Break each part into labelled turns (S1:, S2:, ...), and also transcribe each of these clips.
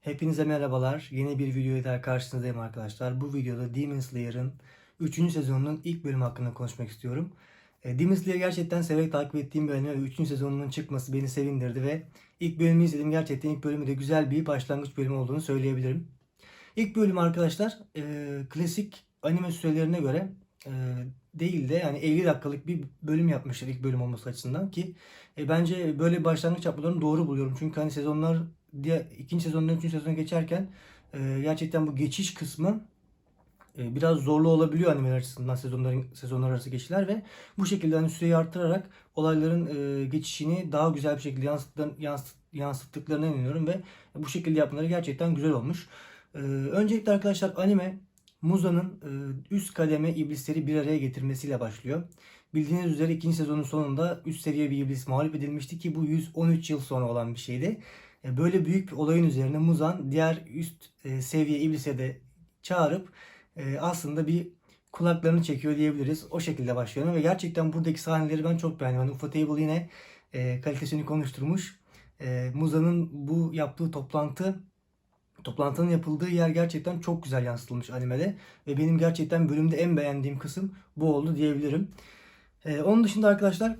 S1: Hepinize merhabalar. Yeni bir videoya daha karşınızdayım arkadaşlar. Bu videoda Demon Slayer'ın 3. sezonunun ilk bölümü hakkında konuşmak istiyorum. E, Demon Slayer gerçekten severek takip ettiğim bir anime ve 3. sezonunun çıkması beni sevindirdi ve ilk bölümü izledim. Gerçekten ilk bölümü de güzel bir başlangıç bölümü olduğunu söyleyebilirim. İlk bölüm arkadaşlar e, klasik anime sürelerine göre e, değil de yani 50 dakikalık bir bölüm yapmışlar ilk bölüm olması açısından ki e, bence böyle başlangıç yapmalarını doğru buluyorum. Çünkü hani sezonlar diğer ikinci sezondan üçüncü sezona geçerken e, gerçekten bu geçiş kısmı e, biraz zorlu olabiliyor animeler açısından sezonların sezonlar arası geçişler ve bu şekilde hani süreyi arttırarak olayların e, geçişini daha güzel bir şekilde yansıttıklarını, yansıt, yansıttıklarına inanıyorum ve bu şekilde yapmaları gerçekten güzel olmuş. E, öncelikle arkadaşlar anime Muza'nın e, üst kademe iblisleri bir araya getirmesiyle başlıyor. Bildiğiniz üzere ikinci sezonun sonunda üst seviye bir iblis mağlup edilmişti ki bu 113 yıl sonra olan bir şeydi. E, Böyle büyük bir olayın üzerine Muzan diğer üst e, seviye iblise de çağırıp e, aslında bir kulaklarını çekiyor diyebiliriz. O şekilde başlıyorum ve gerçekten buradaki sahneleri ben çok beğendim. Hani Ufotable yine e, kalitesini konuşturmuş. Muzan'ın bu yaptığı toplantı toplantının yapıldığı yer gerçekten çok güzel yansıtılmış animede ve benim gerçekten bölümde en beğendiğim kısım bu oldu diyebilirim. E, onun dışında arkadaşlar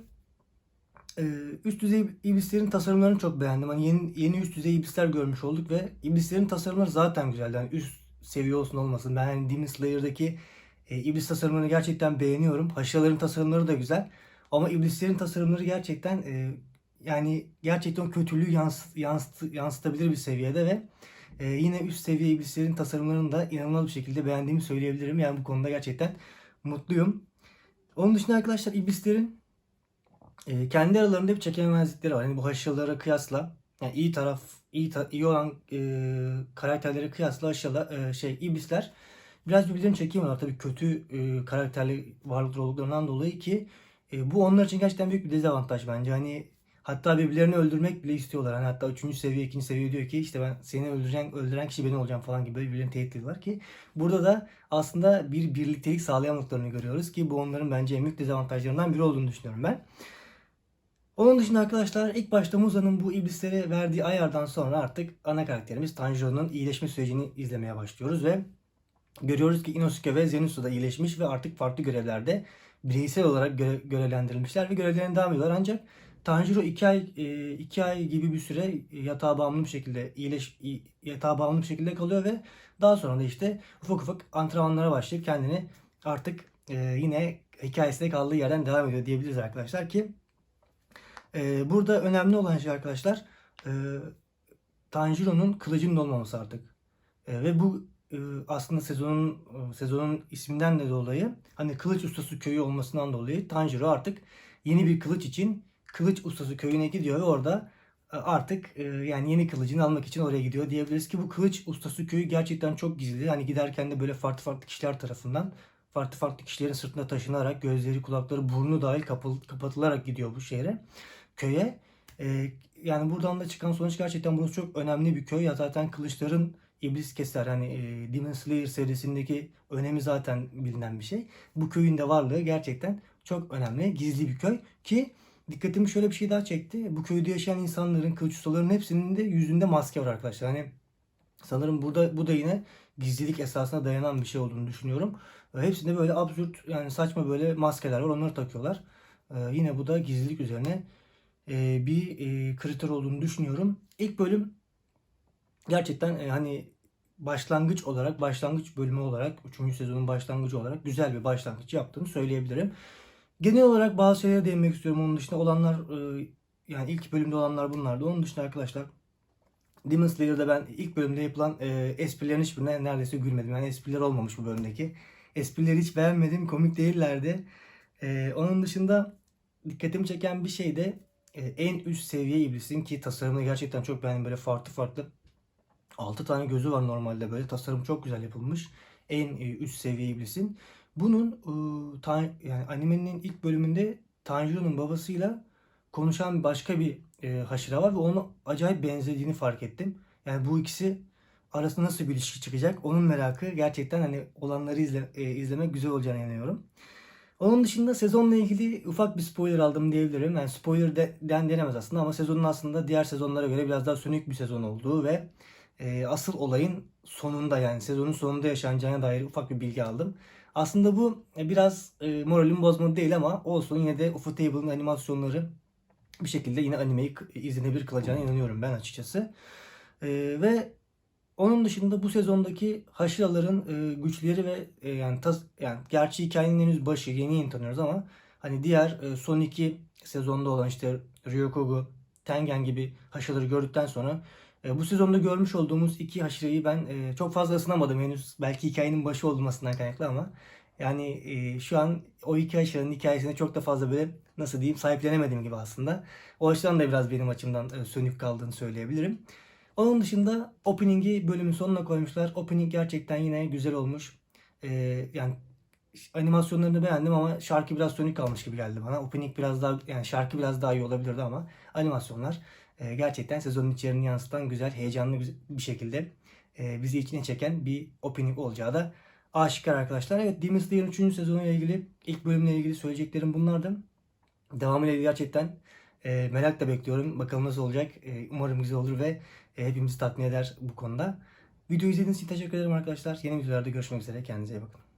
S1: e, üst düzey iblislerin tasarımlarını çok beğendim. Hani yeni, yeni üst düzey iblisler görmüş olduk ve iblislerin tasarımları zaten güzeldi. Yani üst seviye olsun olmasın. Ben hani Demon Slayer'daki e, iblis tasarımlarını gerçekten beğeniyorum. Haşraların tasarımları da güzel. Ama iblislerin tasarımları gerçekten e, yani gerçekten kötülüğü yansıt, yansıt, yansıtabilir bir seviyede ve e, yine üst seviye iblislerin tasarımlarını da inanılmaz bir şekilde beğendiğimi söyleyebilirim. Yani bu konuda gerçekten mutluyum. Onun dışında arkadaşlar iblislerin e, kendi aralarında bir çekememezlikleri var. Yani bu haşyalara kıyasla yani iyi taraf iyi ta- iyi olan e, karakterlere kıyasla aşağıda e, şey iblisler biraz birbirlerini çekemiyorlar. Tabii kötü e, karakterli varlıklar olduklarından dolayı ki e, bu onlar için gerçekten büyük bir dezavantaj bence. Hani hatta birbirlerini öldürmek bile istiyorlar. Hani hatta 3. seviye, 2. seviye diyor ki işte ben seni öldüreceğim, öldüren kişi ben olacağım falan gibi birbirlerini tehdit ediyorlar ki burada da aslında bir birliktelik sağlayamadıklarını görüyoruz ki bu onların bence en büyük dezavantajlarından biri olduğunu düşünüyorum ben. Onun dışında arkadaşlar ilk başta Muza'nın bu iblislere verdiği ayardan sonra artık ana karakterimiz Tanjiro'nun iyileşme sürecini izlemeye başlıyoruz ve görüyoruz ki Inosuke ve Zenitsu da iyileşmiş ve artık farklı görevlerde bireysel olarak göre- görevlendirilmişler ve görevlerine devam ediyorlar. Ancak Tanjiro 2 ay 2 ay gibi bir süre yatağa bağımlı bir şekilde iyileş yatağa bağımlı bir şekilde kalıyor ve daha sonra da işte ufak ufak antrenmanlara başlayıp kendini artık e, yine hikayesinde kaldığı yerden devam ediyor diyebiliriz arkadaşlar ki ee, burada önemli olan şey arkadaşlar e, Tanjiro'nun kılıcının olmaması artık. E, ve bu e, aslında sezonun e, sezonun isminden de dolayı hani kılıç ustası köyü olmasından dolayı Tanjiro artık yeni bir kılıç için kılıç ustası köyüne gidiyor ve orada e, artık e, yani yeni kılıcını almak için oraya gidiyor diyebiliriz ki bu kılıç ustası köyü gerçekten çok gizli. Hani giderken de böyle farklı farklı kişiler tarafından farklı farklı kişilerin sırtında taşınarak gözleri, kulakları, burnu dahil kapıl- kapatılarak gidiyor bu şehre köye. Ee, yani buradan da çıkan sonuç gerçekten burası çok önemli bir köy. Ya zaten kılıçların iblis keser hani e, Demon Slayer serisindeki önemi zaten bilinen bir şey. Bu köyün de varlığı gerçekten çok önemli. Gizli bir köy ki dikkatimi şöyle bir şey daha çekti. Bu köyde yaşayan insanların, kılıç ustalarının hepsinin de yüzünde maske var arkadaşlar. Hani sanırım burada bu da yine gizlilik esasına dayanan bir şey olduğunu düşünüyorum. E, Hepsinde böyle absürt yani saçma böyle maskeler var. Onları takıyorlar. E, yine bu da gizlilik üzerine e, bir e, kriter olduğunu düşünüyorum. İlk bölüm gerçekten e, hani başlangıç olarak, başlangıç bölümü olarak, 3. sezonun başlangıcı olarak güzel bir başlangıç yaptığını söyleyebilirim. Genel olarak bazı şeylere değinmek istiyorum. Onun dışında olanlar e, yani ilk bölümde olanlar bunlardı. Onun dışında arkadaşlar Demon Slayer'da ben ilk bölümde yapılan e, esprilerin hiçbirine neredeyse gülmedim. Yani espriler olmamış bu bölümdeki. Esprileri hiç beğenmedim. Komik değillerdi. E, onun dışında dikkatimi çeken bir şey de en üst seviye iblisin ki tasarımını gerçekten çok beğendim. Böyle farklı farklı 6 tane gözü var normalde böyle. Tasarım çok güzel yapılmış. En e, üst seviye iblisin. Bunun e, yani animenin ilk bölümünde Tanjiro'nun babasıyla konuşan başka bir e, haşira var ve ona acayip benzediğini fark ettim. Yani bu ikisi arasında nasıl bir ilişki çıkacak? Onun merakı gerçekten hani olanları izle, e, izlemek güzel olacağına inanıyorum. Onun dışında sezonla ilgili ufak bir spoiler aldım diyebilirim. Yani spoiler de, den denemez aslında ama sezonun aslında diğer sezonlara göre biraz daha sönük bir sezon olduğu ve e, asıl olayın sonunda yani sezonun sonunda yaşanacağına dair ufak bir bilgi aldım. Aslında bu e, biraz e, moralimi bozmadı değil ama olsun yine de Ufutable'ın animasyonları bir şekilde yine animeyi izlenebilir kılacağına inanıyorum ben açıkçası. E, ve onun dışında bu sezondaki haşiraların e, güçleri ve e, yani tas, yani gerçi hikayenin henüz başı yeni yeni tanıyoruz ama hani diğer e, son iki sezonda olan işte Ryokogu, Tengen gibi haşiraları gördükten sonra e, bu sezonda görmüş olduğumuz iki haşirayı ben e, çok fazla ısınamadım henüz. Belki hikayenin başı olmasından kaynaklı ama yani e, şu an o iki haşiranın hikayesine çok da fazla böyle nasıl diyeyim sahiplenemedim gibi aslında. O açıdan da biraz benim açımdan e, sönük kaldığını söyleyebilirim. Onun dışında opening'i bölümün sonuna koymuşlar. Opening gerçekten yine güzel olmuş. Ee, yani animasyonlarını beğendim ama şarkı biraz sönük kalmış gibi geldi bana. Opening biraz daha yani şarkı biraz daha iyi olabilirdi ama animasyonlar e, gerçekten sezonun içeriğini yansıtan güzel, heyecanlı bir şekilde e, bizi içine çeken bir opening olacağı da aşikar arkadaşlar. Evet Demon Slayer'ın 3. sezonuyla ilgili ilk bölümle ilgili söyleyeceklerim bunlardı. Devamıyla gerçekten e, merakla bekliyorum. Bakalım nasıl olacak. E, umarım güzel olur ve e, hepimizi tatmin eder bu konuda. Video izlediğiniz için teşekkür ederim arkadaşlar. Yeni videolarda görüşmek üzere. Kendinize iyi bakın.